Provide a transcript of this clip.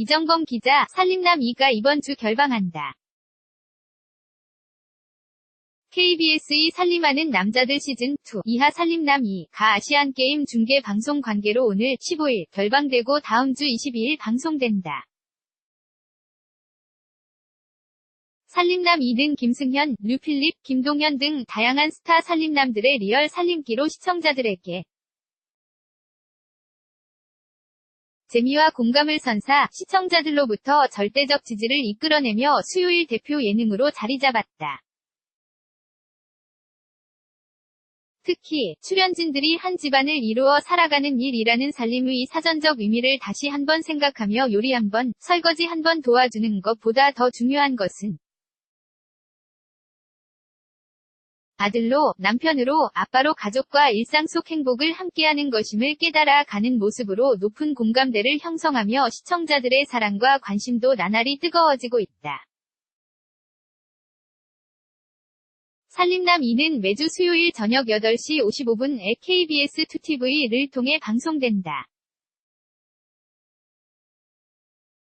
이정범 기자, 살림남 2가 이번 주 결방한다. KBS의 살림하는 남자들 시즌2 이하 살림남 2가 아시안게임 중계 방송 관계로 오늘 15일 결방되고 다음 주 22일 방송된다. 살림남 2는 김승현, 류필립, 김동현 등 다양한 스타 살림남들의 리얼 살림기로 시청자들에게 재미와 공감을 선사 시청자들로부터 절대적 지지를 이끌어내며 수요일 대표 예능으로 자리 잡았다. 특히 출연진들이 한 집안을 이루어 살아가는 일이라는 살림의 사전적 의미를 다시 한번 생각하며 요리 한번, 설거지 한번 도와주는 것보다 더 중요한 것은 아들로, 남편으로, 아빠로 가족과 일상 속 행복을 함께하는 것임을 깨달아 가는 모습으로 높은 공감대를 형성하며 시청자들의 사랑과 관심도 나날이 뜨거워지고 있다. 살림남 2는 매주 수요일 저녁 8시 55분에 KBS 2TV를 통해 방송된다.